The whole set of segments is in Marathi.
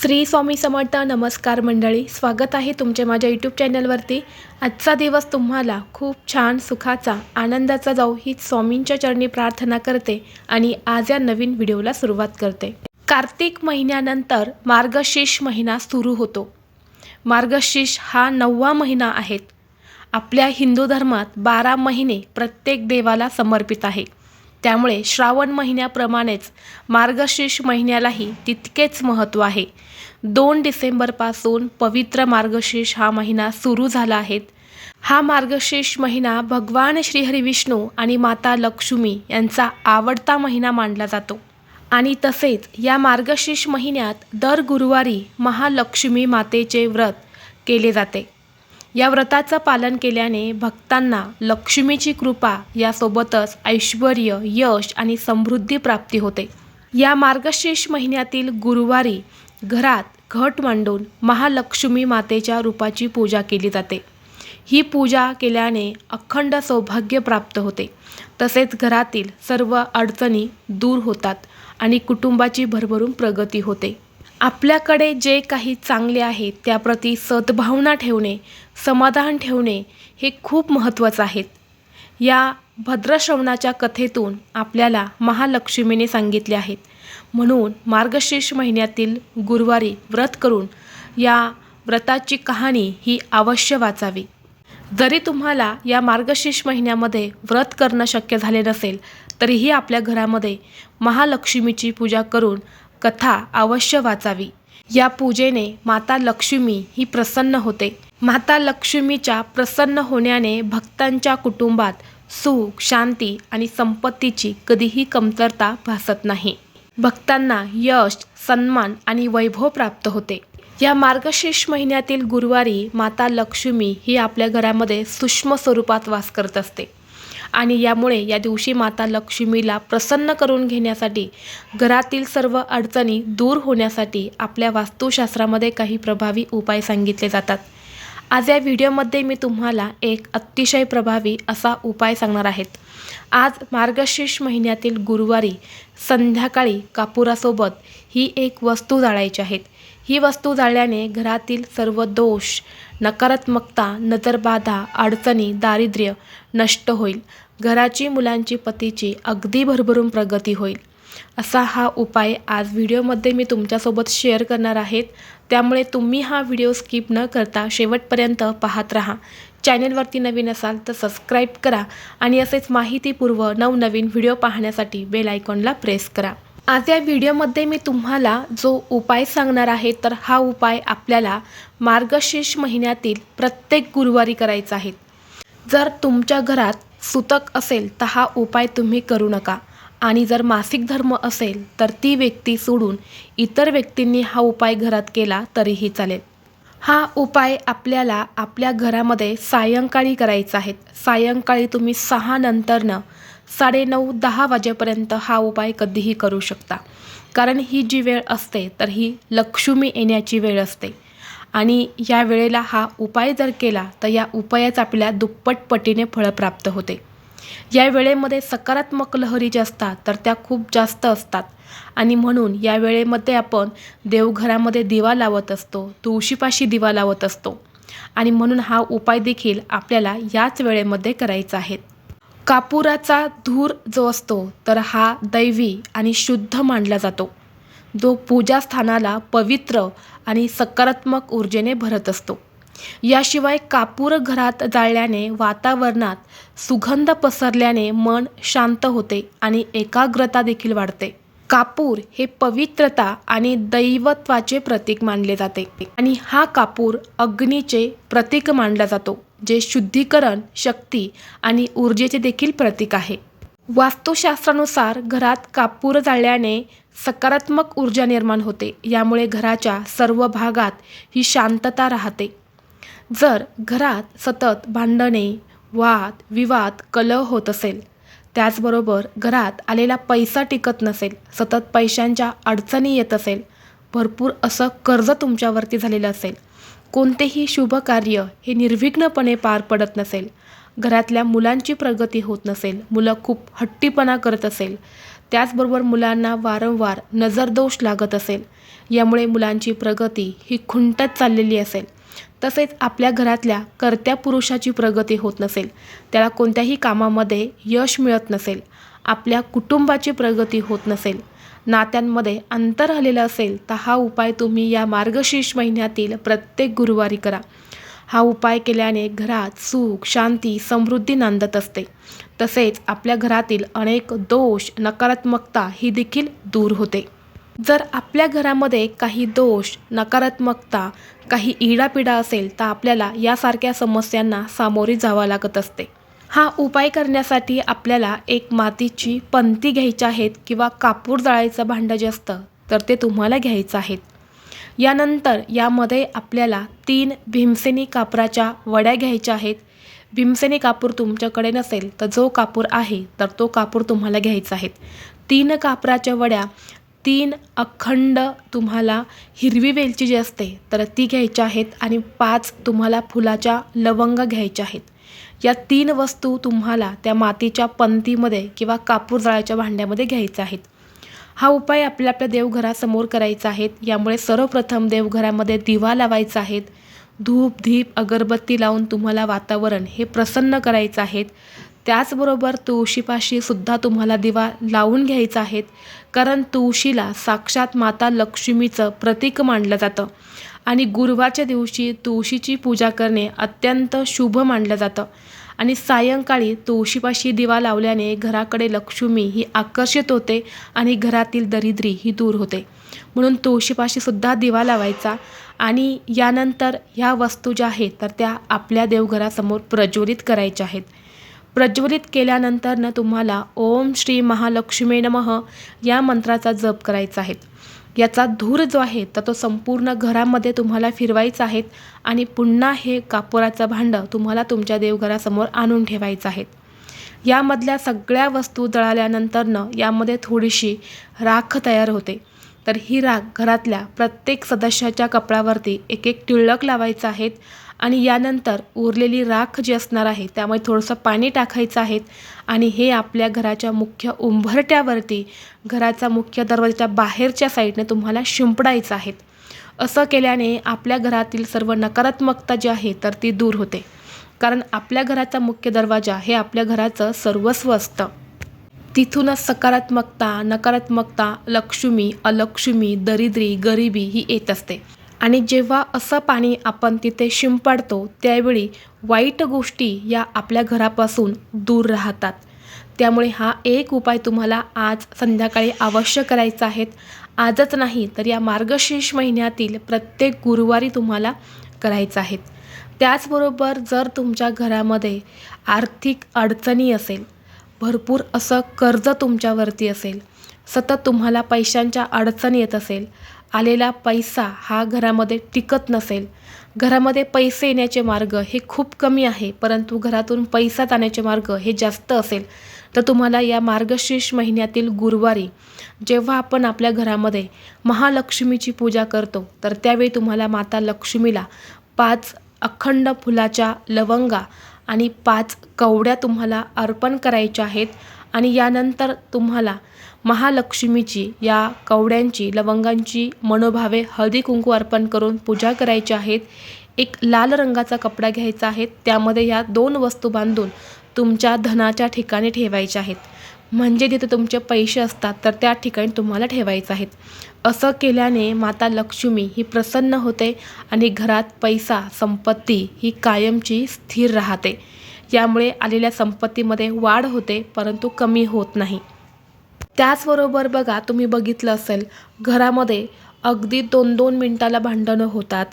श्री स्वामी समर्थ नमस्कार मंडळी स्वागत आहे तुमचे माझ्या यूट्यूब चॅनलवरती. आजचा दिवस तुम्हाला खूप छान सुखाचा आनंदाचा जाऊ ही स्वामींच्या चरणी प्रार्थना करते आणि आज या नवीन व्हिडिओला सुरुवात करते. कार्तिक महिन्यानंतर मार्गशीर्ष महिना सुरू होतो. मार्गशीर्ष हा नववा महिना आहेत आपल्या हिंदू धर्मात बारा महिने प्रत्येक देवाला समर्पित आहे. त्यामुळे श्रावण महिन्याप्रमाणेच मार्गशीर्ष महिन्यालाही तितकेच महत्त्व आहे. दोन डिसेंबरपासून पवित्र मार्गशीर्ष हा महिना सुरू झाला आहे. हा मार्गशीर्ष महिना भगवान श्रीहरी विष्णू आणि माता लक्ष्मी यांचा आवडता महिना मानला जातो. आणि तसेच या मार्गशीर्ष महिन्यात दर गुरुवारी महालक्ष्मी मातेचे व्रत केले जाते. या व्रताचं पालन केल्याने भक्तांना लक्ष्मीची कृपा यासोबतच ऐश्वर यश आणि समृद्धी प्राप्ती होते. या मार्गशीर्ष महिन्यातील गुरुवारी घरात घट मांडून महालक्ष्मी मातेच्या रूपाची पूजा केली जाते. ही पूजा केल्याने अखंड सौभाग्य प्राप्त होते. तसेच घरातील सर्व अडचणी दूर होतात आणि कुटुंबाची भरभरून प्रगती होते. आपल्याकडे जे काही चांगले आहे त्याप्रती सद्भावना ठेवणे समाधान ठेवणे हे खूप महत्त्वाचं आहे. या भद्रश्रवणाच्या कथेतून आपल्याला महालक्ष्मीने सांगितले आहेत. म्हणून मार्गशीर्ष महिन्यातील गुरुवारी व्रत करून या व्रताची कहाणी ही अवश्य वाचावी. जरी तुम्हाला या मार्गशीर्ष महिन्यामध्ये व्रत करणं शक्य झाले नसेल तरीही आपल्या घरामध्ये महालक्ष्मीची पूजा करून कथा अवश्य वाचावी. या पूजेने माता लक्ष्मी ही प्रसन्न होते. माता लक्ष्मीच्या प्रसन्न होण्याने भक्तांच्या कुटुंबात सुख शांती आणि संपत्तीची कधीही कमतरता भासत नाही. भक्तांना यश सन्मान आणि वैभव प्राप्त होते. या मार्गशीर्ष महिन्यातील गुरुवारी माता लक्ष्मी ही आपल्या घरामध्ये सूक्ष्म स्वरूपात वास करत असते. आणि यामुळे या दिवशी माता लक्ष्मीला प्रसन्न करून घेण्यासाठी घरातील सर्व अडचणी दूर होण्यासाठी आपल्या वास्तुशास्त्रामध्ये काही प्रभावी उपाय सांगितले जातात. आज या व्हिडिओमध्ये मी तुम्हाला एक अतिशय प्रभावी असा उपाय सांगणार आहेत. आज मार्गशीर्ष महिन्यातील गुरुवारी संध्याकाळी कापुरासोबत ही एक वस्तू जाळायची आहेत ही वस्तू जाळल्याने घरातील सर्व दोष नकारात्मकता नजरबाधा अडचणी दारिद्र्य नष्ट होईल. घराची मुलांची पतीची अगदी भरभरून प्रगती होईल. असा हा उपाय आज व्हिडिओमध्ये मी तुमच्यासोबत शेअर करणार आहेत. त्यामुळे तुम्ही हा व्हिडिओ स्किप न करता शेवटपर्यंत पाहत राहा. चॅनलवरती नवीन असाल तर सबस्क्राईब करा आणि असेच माहितीपूर्व नवनवीन व्हिडिओ पाहण्यासाठी बेल आयकॉनला प्रेस करा. आज या व्हिडिओमध्ये मी तुम्हाला जो उपाय सांगणार आहे तर हा उपाय आपल्याला मार्गशीर्ष महिन्यातील प्रत्येक गुरुवारी करायचा आहे. जर तुमच्या घरात सुतक असेल तर हा उपाय तुम्ही करू नका. आणि जर मासिक धर्म असेल तर ती व्यक्ती सोडून इतर व्यक्तींनी हा उपाय घरात केला तरीही चालेल. हा उपाय आपल्याला आपल्या घरामध्ये सायंकाळी करायचा आहे. सायंकाळी तुम्ही सहा नंतरनं साडेनऊ दहा वाजेपर्यंत हा उपाय कधीही करू शकता. कारण ही जी वेळ असते तर ही लक्ष्मी येण्याची वेळ असते. आणि या वेळेला हा उपाय जर केला तर या उपायाच आपल्या दुप्पट पटीने फळं प्राप्त होते. या वेळेमध्ये सकारात्मक लहरी ज्या असतात तर त्या खूप जास्त असतात. आणि म्हणून या वेळेमध्ये आपण देवघरामध्ये दिवा लावत असतो तुळशीपाशी दिवा लावत असतो. आणि म्हणून हा उपाय देखील आपल्याला याच वेळेमध्ये करायचा आहे. कापुराचा धूर जो असतो तर हा दैवी आणि शुद्ध मानला जातो. जो पूजास्थानाला पवित्र आणि सकारात्मक ऊर्जेने भरत असतो. याशिवाय कापूर घरात जाळल्याने वातावरणात सुगंध पसरल्याने मन शांत होते आणि एकाग्रता देखील वाढते. कापूर हे पवित्रता आणि दैवत्वाचे प्रतीक मानले जाते आणि हा कापूर अग्नीचे प्रतीक मानला जातो जे शुद्धीकरण शक्ती आणि ऊर्जेचे देखील प्रतीक आहे. वास्तुशास्त्रानुसार घरात कापूर जाळल्याने सकारात्मक ऊर्जा निर्माण होते यामुळे घराच्या सर्व भागात ही शांतता राहते. जर घरात सतत भांडणे वाद विवाद कलह होत असेल त्याचबरोबर घरात आलेला पैसा टिकत नसेल सतत पैशांच्या अडचणी येत असेल भरपूर असं कर्ज तुमच्यावरती झालेलं असेल कोणतेही शुभ कार्य हे निर्विघ्नपणे पार पडत नसेल घरातल्या मुलांची प्रगती होत नसेल मुलं खूप हट्टीपणा करत असेल त्याचबरोबर मुलांना वारंवार नजरदोष लागत असेल यामुळे मुलांची प्रगती ही खुंटत चाललेली असेल तसेच आपल्या घरातल्या कर्त्या पुरुषाची प्रगती होत नसेल त्याला कोणत्याही कामामध्ये यश मिळत नसेल आपल्या कुटुंबाची प्रगती होत नसेल नात्यांमध्ये अंतर आलेलं असेल तर हा उपाय तुम्ही या मार्गशीर्ष महिन्यातील प्रत्येक गुरुवारी करा. हा उपाय केल्याने घरात सुख शांती समृद्धी नांदत असते. तसेच आपल्या घरातील अनेक दोष नकारात्मकता ही देखील दूर होते. जर आपल्या घरामध्ये काही दोष नकारात्मकता काही इडापिडा असेल तर आपल्याला यासारख्या समस्यांना सामोरे जावं लागत असते. हा उपाय करण्यासाठी आपल्याला एक मातीची पंती घ्यायची आहेत किंवा कापूर जाळायचं भांडं जे असतं तर ते तुम्हाला घ्यायचं आहेत. यानंतर यामध्ये आपल्याला तीन भीमसेनी कापराच्या वड्या घ्यायच्या आहेत. भीमसेनी कापूर तुमच्याकडे नसेल तर जो कापूर आहे तर तो कापूर तुम्हाला घ्यायचा आहे. तीन कापराच्या वड्या तीन अखंड तुम्हाला हिरवी वेलची जी असते तर ती घ्यायच्या आहेत आणि पाच तुम्हाला फुलाच्या लवंग घ्यायच्या आहेत. या तीन वस्तू तुम्हाला त्या मातीच्या पंतीमध्ये किंवा कापूर जाळ्याच्या भांड्यामध्ये घ्यायच्या आहेत. हा उपाय आपल्या आपल्या देवघरासमोर करायचा आहे यामुळे सर्वप्रथम देवघरामध्ये दिवा लावायचा आहेत. धूप धीप अगरबत्ती लावून तुम्हाला वातावरण हे प्रसन्न करायचं आहेत. त्याचबरोबर तुळशीपाशी सुद्धा तुम्हाला दिवा लावून घ्यायचा आहे. कारण तुळशीला साक्षात माता लक्ष्मीचं प्रतीक मानलं जातं. आणि गुरुवारच्या दिवशी तुळशीची पूजा करणे अत्यंत शुभ मानलं जातं. आणि सायंकाळी तुळशीपाशी दिवा लावल्याने घराकडे लक्ष्मी ही आकर्षित होते आणि घरातील दरिद्री ही दूर होते. म्हणून तुळशीपाशीसुद्धा दिवा लावायचा आणि यानंतर ह्या वस्तू ज्या आहेत तर त्या आपल्या देवघरासमोर प्रज्वलित करायच्या आहेत. प्रज्वलित केल्यानंतर न तुम्हाला ओम श्री महालक्ष्मी नमः या मंत्राचा जप करायचा आहे. याचा धूर जो आहे तर तो संपूर्ण घरामध्ये तुम्हाला फिरवायचा आहे आणि पुन्हा हे कापुराचं भांडं तुम्हाला तुमच्या देवघरासमोर आणून ठेवायचं आहे. यामधल्या सगळ्या वस्तू जळाल्यानंतरनं यामध्ये थोडीशी राख तयार होते. तर ही राख घरातल्या प्रत्येक सदस्याच्या कपड्यावरती एक एक टिळक लावायचं आहेत आणि यानंतर उरलेली राख जी असणार आहे त्यामुळे थोडंसं पाणी टाकायचं आहे आणि हे आपल्या घराच्या मुख्य उंभरट्यावरती घराचा मुख्य दरवाजाच्या बाहेरच्या साईडने तुम्हाला शिंपडायचं आहे. असं केल्याने आपल्या घरातील सर्व नकारात्मकता जी आहे तर ती दूर होते. कारण आपल्या घराचा मुख्य दरवाजा हे आपल्या घराचं सर्वस्व असतं. तिथूनच सकारात्मकता नकारात्मकता लक्ष्मी अलक्ष्मी दरिद्री गरिबी ही येत असते. आणि जेव्हा असं पाणी आपण तिथे शिंपडतो त्यावेळी वाईट गोष्टी या आपल्या घरापासून दूर राहतात. त्यामुळे हा एक उपाय तुम्हाला आज संध्याकाळी अवश्य करायचा आहेत आजच नाही तर या मार्गशीर्ष महिन्यातील प्रत्येक गुरुवारी तुम्हाला करायचं आहेत त्याचबरोबर जर तुमच्या घरामध्ये आर्थिक अडचणी असेल भरपूर असं कर्ज तुमच्यावरती असेल सतत तुम्हाला पैशांच्या अडचण येत असेल आलेला पैसा हा घरामध्ये टिकत नसेल. घरामध्ये पैसे येण्याचे मार्ग हे खूप कमी आहे परंतु घरातून पैसा जाण्याचे मार्ग हे जास्त असेल. तर तुम्हाला या मार्गशीर्ष महिन्यातील गुरुवारी जेव्हा आपण आपल्या घरामध्ये महालक्ष्मीची पूजा करतो तर त्यावेळी तुम्हाला माता लक्ष्मीला पाच अखंड फुलाच्या लवंगा आणि पाच कवड्या तुम्हाला अर्पण करायच्या आहेत. आणि यानंतर तुम्हाला महालक्ष्मीची या कवड्यांची लवंगांची मनोभावे हळदी कुंकू अर्पण करून पूजा करायची आहेत. एक लाल रंगाचा कपडा घ्यायचा आहे. त्यामध्ये या दोन वस्तू बांधून तुमच्या धनाच्या ठिकाणी ठेवायच्या आहेत. म्हणजे जिथे तुमचे पैसे असतात तर त्या ठिकाणी तुम्हाला ठेवायचं आहेत. असं केल्याने माता लक्ष्मी ही प्रसन्न होते आणि घरात पैसा संपत्ती ही कायमची स्थिर राहते. यामुळे आलेल्या संपत्तीमध्ये वाढ होते परंतु कमी होत नाही. त्याचबरोबर बघा तुम्ही बघितलं असेल घरामध्ये अगदी दोन दोन मिनटाला भांडणं होतात.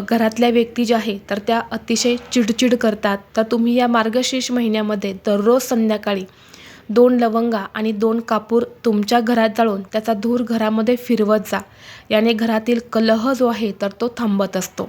घरातल्या व्यक्ती ज्या आहे तर त्या अतिशय चिडचिड करतात. तर तुम्ही या मार्गशीर्ष महिन्यामध्ये दररोज संध्याकाळी दोन लवंगा आणि दोन कापूर तुमच्या घरात जाळून त्याचा धूर घरामध्ये फिरवत जा. याने घरातील कलह जो आहे तर तो थांबत असतो.